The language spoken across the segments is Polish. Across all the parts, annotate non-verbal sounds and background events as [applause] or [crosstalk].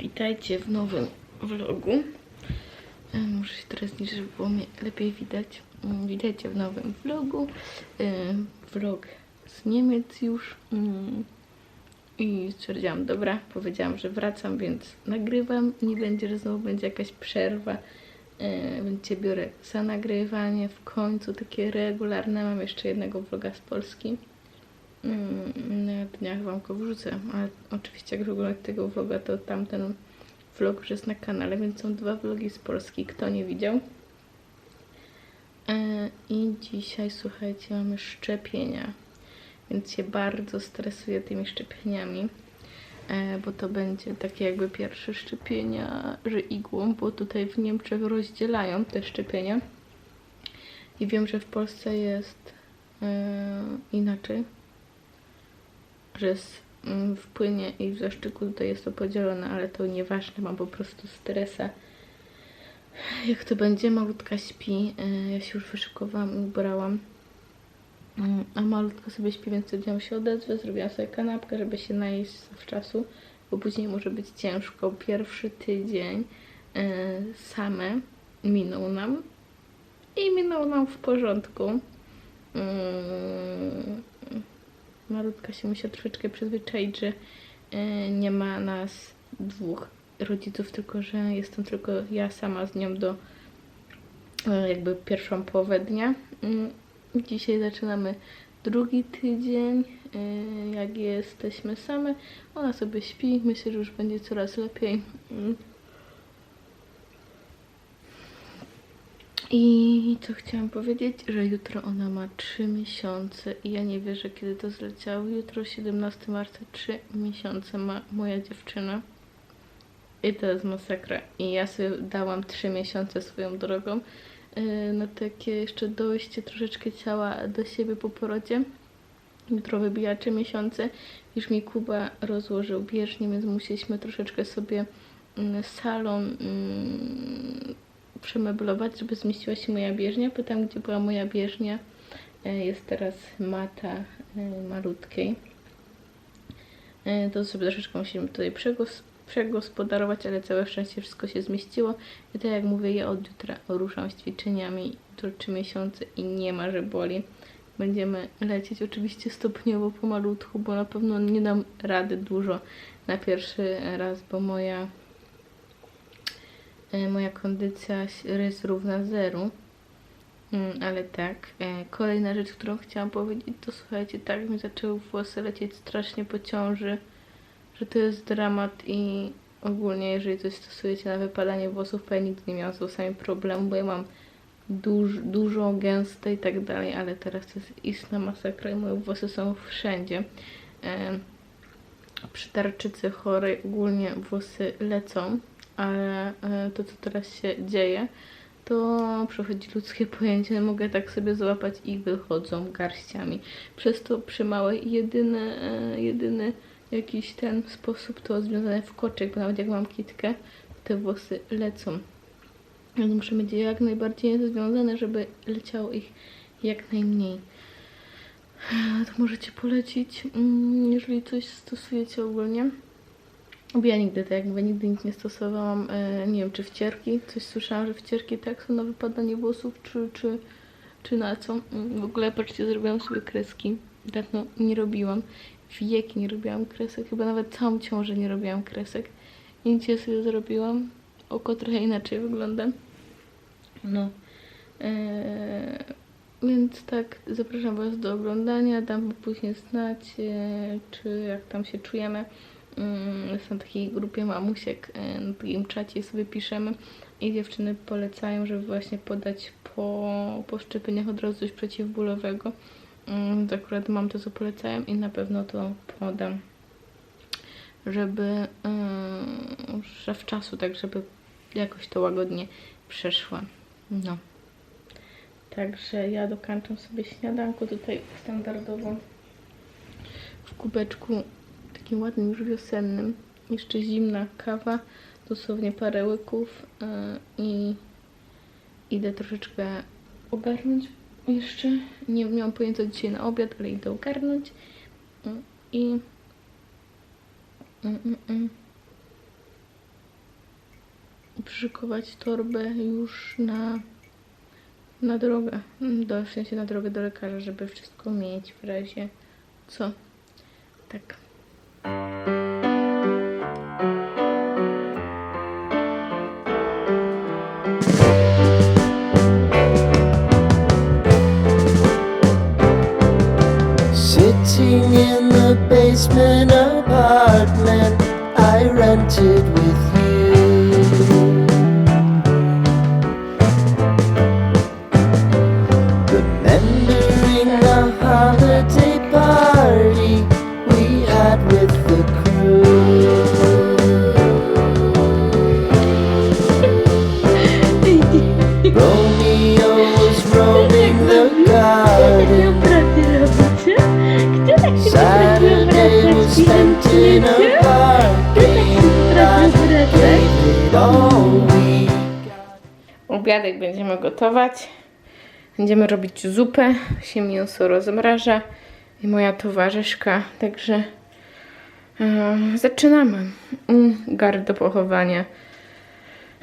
Witajcie w nowym vlogu. E, Muszę się teraz zniżyć, żeby było mnie lepiej widać. Mm, Witajcie w nowym vlogu. E, Vlog z Niemiec już. Mm, I stwierdziłam, dobra, powiedziałam, że wracam, więc nagrywam. Nie będzie, że znowu będzie jakaś przerwa. E, Więc cię biorę za nagrywanie. W końcu takie regularne. Mam jeszcze jednego vloga z Polski. Mm, dniach wam go wrzucę, ale oczywiście jak oglądać tego vloga, to tamten vlog już jest na kanale, więc są dwa vlogi z Polski, kto nie widział. E, I dzisiaj, słuchajcie, mamy szczepienia, więc się bardzo stresuję tymi szczepieniami, e, bo to będzie takie jakby pierwsze szczepienia, że igłą, bo tutaj w Niemczech rozdzielają te szczepienia. I wiem, że w Polsce jest e, inaczej jest mm, w płynie i w zaszczyku tutaj jest to podzielone, ale to nieważne, mam po prostu stresa. Jak to będzie, malutka śpi, e, ja się już wyszykowałam i ubrałam, Mm, a malutka sobie śpi, więc stwierdziłam się odezwę, zrobiłam sobie kanapkę, żeby się najeść zawczasu, bo później może być ciężko. Pierwszy tydzień e, same minął nam i minął nam w porządku. Mm, Malutka się musi troszeczkę przyzwyczaić, że e, nie ma nas dwóch rodziców, tylko że jestem tylko ja sama z nią do e, jakby pierwszą połowę dnia. Mm, Dzisiaj zaczynamy drugi tydzień, e, jak jesteśmy same. Ona sobie śpi, myślę, że już będzie coraz lepiej. I co chciałam powiedzieć, że jutro ona ma 3 miesiące i ja nie wierzę, kiedy to zleciało. Jutro 17 marca 3 miesiące ma moja dziewczyna. I to jest masakra. I ja sobie dałam 3 miesiące swoją drogą yy, na takie jeszcze dojście troszeczkę ciała do siebie po porodzie. Jutro wybija 3 miesiące. Już mi Kuba rozłożył bieżnię, więc musieliśmy troszeczkę sobie mm, salon mm, przemeblować, żeby zmieściła się moja bieżnia, bo tam, gdzie była moja bieżnia, e, jest teraz mata e, malutkiej. E, To sobie troszeczkę musimy tutaj przegos przegospodarować, ale całe szczęście wszystko się zmieściło. I tak jak mówię, ja od jutra ruszam z ćwiczeniami, to 3 miesiące i nie ma, że boli. Będziemy lecieć oczywiście stopniowo, pomalutku, bo na pewno nie dam rady dużo na pierwszy raz, bo moja moja kondycja jest równa zeru. Mm, Ale tak, e, kolejna rzecz, którą chciałam powiedzieć, to słuchajcie, tak mi zaczęły włosy lecieć strasznie po ciąży, że to jest dramat i ogólnie, jeżeli coś stosujecie na wypadanie włosów, to ja nigdy nie miałam z włosami problemu, bo ja mam duż, dużo, gęste i tak dalej, ale teraz to jest istna masakra i moje włosy są wszędzie. E, Przy tarczycy chorej ogólnie włosy lecą, ale e, to, co teraz się dzieje, to przechodzi ludzkie [laughs] pojęcie. Mogę tak sobie złapać i wychodzą garściami. Przez to przy małej jedyny, e, jedyny jakiś ten sposób to związane w koczek, bo nawet jak mam kitkę, te włosy lecą. Więc muszę mieć je jak najbardziej związane, żeby leciało ich jak najmniej. To możecie polecić, mm, jeżeli coś stosujecie ogólnie. Bo ja nigdy tak jakby nigdy nic nie stosowałam, e, nie wiem czy wcierki, coś słyszałam, że wcierki tak są na wypadanie włosów, czy, czy, czy na co. Mm, W ogóle patrzcie, zrobiłam sobie kreski, dawno nie robiłam, wieki nie robiłam kresek, chyba nawet całą ciążę nie robiłam kresek. I dzisiaj sobie zrobiłam, oko trochę inaczej wygląda. No, e, więc tak, zapraszam Was do oglądania, dam później znać, czy jak tam się czujemy. Mm, Jestem w takiej grupie mamusiek, e, na takim czacie sobie piszemy i dziewczyny polecają, żeby właśnie podać po, po szczepieniach od razu coś przeciwbólowego. Mm, to Akurat mam to, co polecają i na pewno to podam, żeby yy, zawczasu, tak żeby jakoś to łagodnie przeszła. No. Także ja dokończam sobie śniadanko tutaj standardowo w kubeczku takim ładnym już wiosennym. Jeszcze zimna kawa, dosłownie parę łyków yy, i idę troszeczkę ogarnąć jeszcze. Nie miałam pojęcia dzisiaj na obiad, ale idę ogarnąć Yy, i mm, mm, mm. przyszykować torbę już na, na drogę. Do, w sensie na drogę do lekarza, żeby wszystko mieć w razie co. Tak. With you. Obiadek będziemy gotować. Będziemy robić zupę. Się mięso rozmraża. I moja towarzyszka. Także zaczynamy. Mm, Gar do pochowania.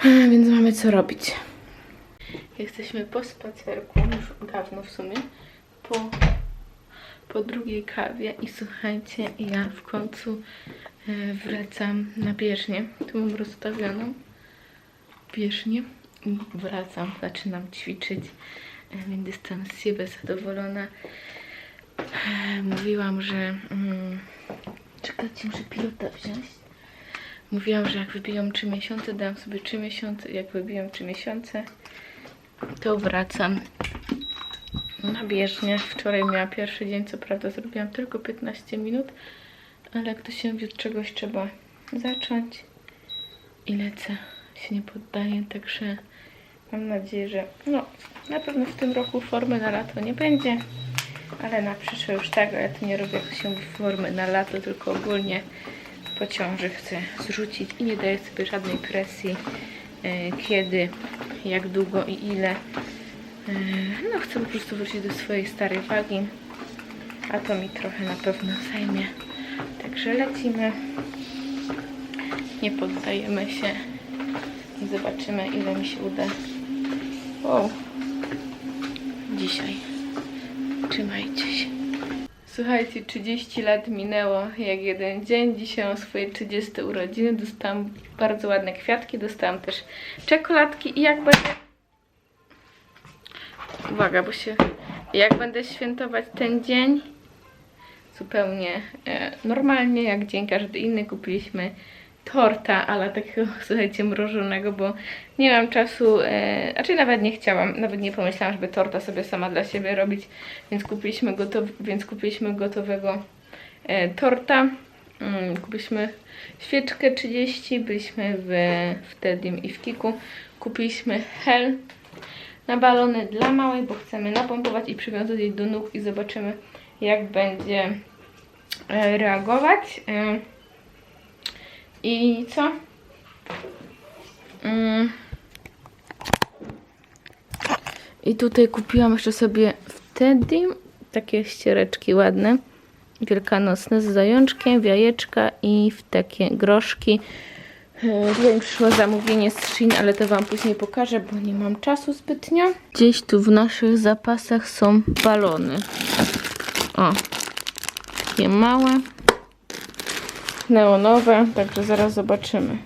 Więc mamy co robić. Jesteśmy po spacerku, już dawno w sumie. Po, po drugiej kawie. I słuchajcie, ja w końcu e, wracam na bieżnię. Tu mam rozstawioną bieżnię wracam, zaczynam ćwiczyć, e, więc jestem z siebie zadowolona. E, Mówiłam, że... Mm, czekajcie, muszę pilota wziąć. Mówiłam, że jak wybiją 3 miesiące, dam sobie 3 miesiące. Jak wybiją 3 miesiące, to wracam na bieżnię. Wczoraj miała pierwszy dzień, co prawda zrobiłam tylko 15 minut, ale jak to się mówi, od czegoś trzeba zacząć i lecę, się nie poddaję, także mam nadzieję, że no, na pewno w tym roku formy na lato nie będzie, ale na przyszłe już tak, ale to nie robię jak się formy na lato, tylko ogólnie po ciąży chcę zrzucić i nie daję sobie żadnej presji, e, kiedy, jak długo i ile. E, no chcę po prostu wrócić do swojej starej wagi, a to mi trochę na pewno zajmie. Także lecimy nie poddajemy się zobaczymy ile mi się uda. Wow. dzisiaj. Trzymajcie się. Słuchajcie 30 lat minęło jak jeden dzień. Dzisiaj mam swoje 30 urodziny. Dostałam bardzo ładne kwiatki dostałam też czekoladki i jak będę uwaga bo się jak będę świętować ten dzień? Zupełnie e, normalnie, jak dzień każdy inny. Kupiliśmy torta, ale takiego, [laughs] słuchajcie, mrożonego, bo nie mam czasu, e, raczej nawet nie chciałam, nawet nie pomyślałam, żeby torta sobie sama dla siebie robić, więc kupiliśmy, gotow, więc kupiliśmy gotowego e, torta. Mm, kupiliśmy świeczkę 30, byliśmy w, w Tedim i w Kiku. Kupiliśmy hel na balony dla małej, bo chcemy napompować i przywiązać jej do nóg i zobaczymy jak będzie e, reagować. E, I co? Mm. I tutaj kupiłam jeszcze sobie wtedy takie ściereczki ładne, wielkanocne z zajączkiem, jajeczka i w takie groszki. E, Tutaj mi przyszło zamówienie z Shein, ale to Wam później pokażę, bo nie mam czasu zbytnio. Gdzieś tu w naszych zapasach są balony. O, takie małe, neonowe, także zaraz zobaczymy.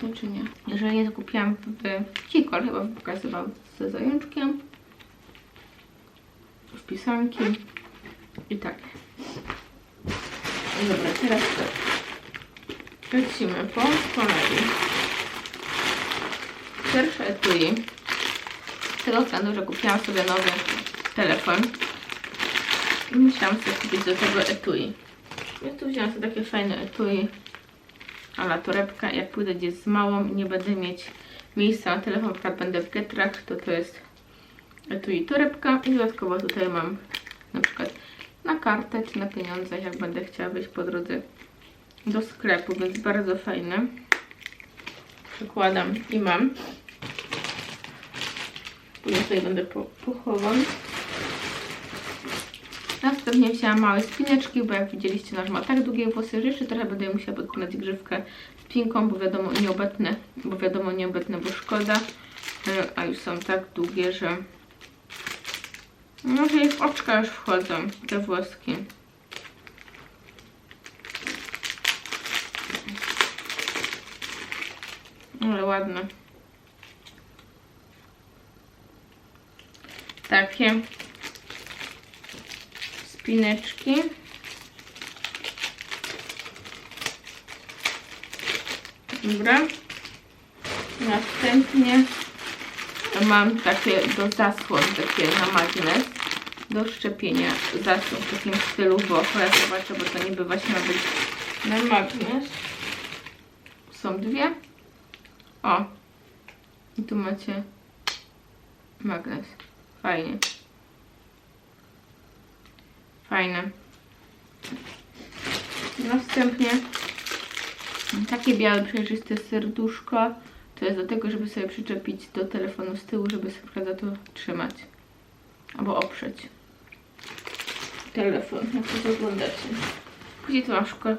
Wielkanocne, czy nie? Jeżeli nie, to kupiłam w Kikol, chyba pokazywał, ze zajączkiem, wpisanki i tak. Dobra, teraz tak. Lecimy po kolei. Pierwsze etui. Z tego względu, że kupiłam sobie nowy telefon. I musiałam sobie kupić do tego etui. Więc tu wziąłam sobie takie fajne etui. Ale torebka, jak pójdę gdzieś z małą i nie będę mieć miejsca na telefon, na będę w getrach, to to jest etui torebka. I dodatkowo tutaj mam na przykład na kartę czy na pieniądze, jak będę chciała wyjść po drodze do sklepu, więc bardzo fajne. Przykładam i mam. Później sobie będę po, pochowam. Następnie wzięłam małe spineczki, bo jak widzieliście, nasz ma tak długie włosy, że jeszcze trochę będę musiała podpinać grzywkę spinką, bo wiadomo nieobecne, bo wiadomo nieobecne, bo szkoda. E, A już są tak długie, że może jej w oczka już wchodzą te włoski. Ale ładne. Takie spineczki. Dobra. Następnie mam takie do zasłon, takie na magnes do szczepienia zasłon w takim stylu, bo ja zobaczę, bo to niby właśnie ma być na magnes. Są dwie. O! I tu macie magnes. Fajnie. Fajne. Następnie takie białe, przejrzyste serduszko. To jest do tego, żeby sobie przyczepić do telefonu z tyłu, żeby sobie za to trzymać. Albo oprzeć telefon, jak to oglądacie. Później tu mam szkła, e,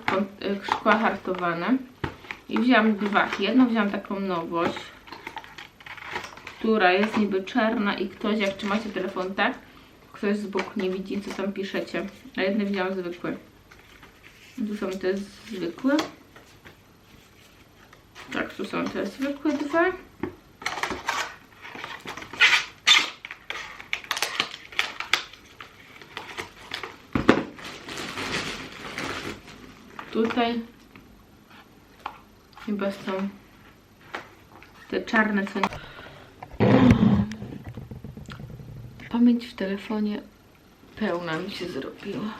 szkła hartowane. I wzięłam dwa. Jedną wzięłam taką nowość, która jest niby czarna i ktoś, jak trzymacie telefon tak, ktoś z boku nie widzi, co tam piszecie. A jedne wzięłam zwykłe. Tu są te zwykłe. Tak, tu są te zwykłe dwa. Tutaj chyba są te czarne, co nie... Pamięć w telefonie pełna mi się zrobiła.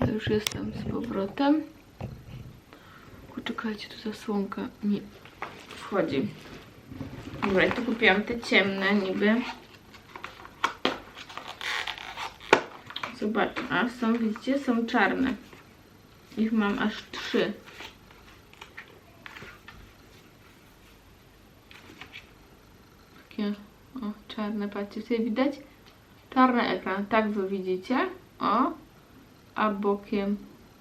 Ja już jestem z powrotem. Poczekajcie, tu zasłonka mi wchodzi. Dobra, i tu kupiłam te ciemne niby. Zobacz, a są, widzicie, są czarne. Ich mam aż trzy. Takie, o, czarne, patrzcie, sobie widać? Czarny ekran, tak wy widzicie, o, a bokiem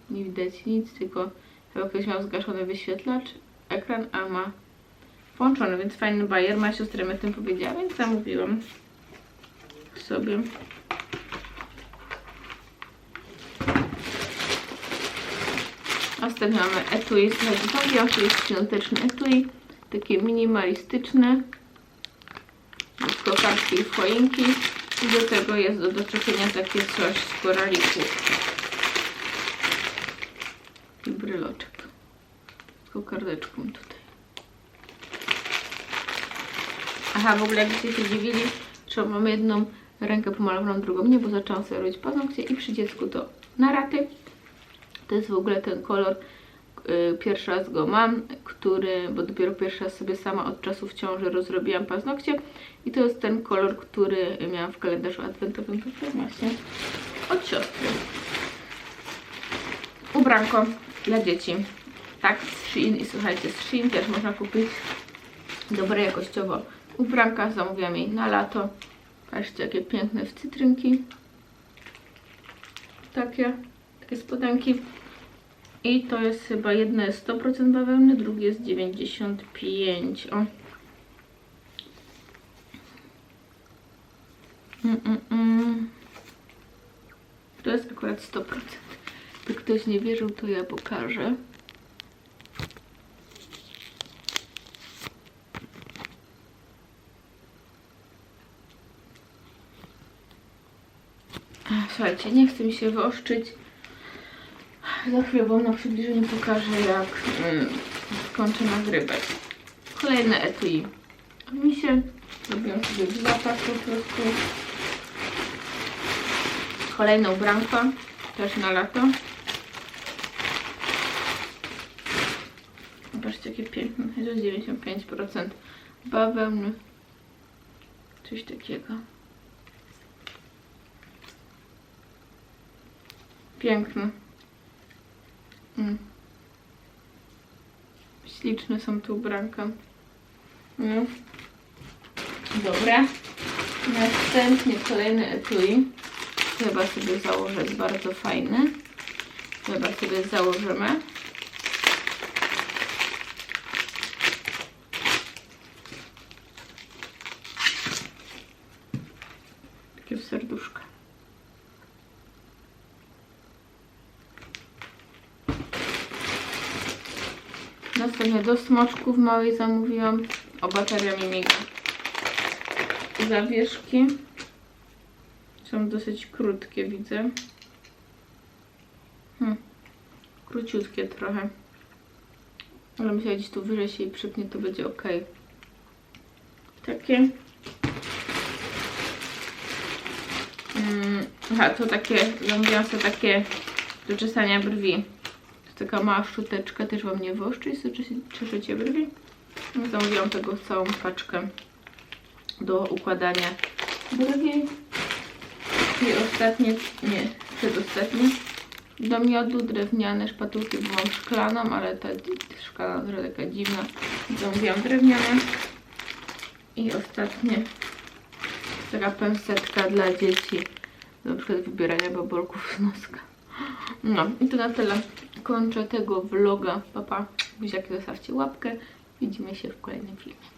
nie widać nic, tylko chyba ktoś miał zgaszony wyświetlacz, ekran, a ma włączony, więc fajny bajer, ma siostra mi o tym powiedziała, więc zamówiłam sobie. Następnie mamy etui, słuchajcie, że jest świąteczny etui, takie minimalistyczne, i choinki i do tego jest do doczepienia takie coś z koraliku i bryloczek z kokardeczką tutaj. Aha, w ogóle jakbyście się dziwili, że mamy jedną rękę pomalowaną, drugą nie, bo zaczęłam sobie robić paznokcie i przy dziecku to na raty. To jest w ogóle ten kolor, pierwszy raz go mam, który, bo dopiero pierwszy raz sobie sama od czasu w ciąży rozrobiłam paznokcie i to jest ten kolor, który miałam w kalendarzu adwentowym tutaj właśnie od siostry. Ubranko dla dzieci. Tak, z Shein i słuchajcie, z Shein też można kupić dobre jakościowo ubranka. Zamówiłam jej na lato. Patrzcie, jakie piękne w cytrynki. Takie, takie spodenki. I to jest chyba jedno jest 100% bawełny, drugie jest 95%. O. Mm, mm, mm. To jest akurat 100%. By ktoś nie wierzył, to ja pokażę. Słuchajcie, nie chcę mi się wyoszczyć. Za chwilę wam na przybliżeniu pokażę, jak mm, skończę nagrywać. Kolejne etui. Mi się zrobiłam sobie w zapach po prostu. Kolejna ubranka, też na lato. Zobaczcie jakie piękne, to jest 95% bawełny. Coś takiego. Piękne. Mm. Śliczne są te ubranka. No. Dobra. Następnie kolejny etui. Chyba sobie założę, jest bardzo fajny. Chyba sobie założymy. Takie w serduszka. Następnie do smoczków małej zamówiłam. O bateria mi miga. Zawieszki. Są dosyć krótkie, widzę. Hmm. Króciutkie trochę. Ale myślę, gdzieś tu wyżej się i przypnie, to będzie ok. Takie. Mm, aha, to takie, zamówiłam sobie takie do czesania brwi. Taka mała szczoteczka, też wam nie jest to czeszecie brwi. No, Zamówiłam tego całą paczkę do układania brwi. I ostatnie, nie, przedostatnie. Do miodu drewniane szpatułki, bo mam szklaną, ale ta szklana trochę taka dziwna. Zamówiłam drewniane. I ostatnie taka pensetka dla dzieci. Na przykład wybierania babolków z noska. No i to na tyle. Kończę tego vloga. Papa, buziaki zostawcie łapkę. Widzimy się w kolejnym filmie.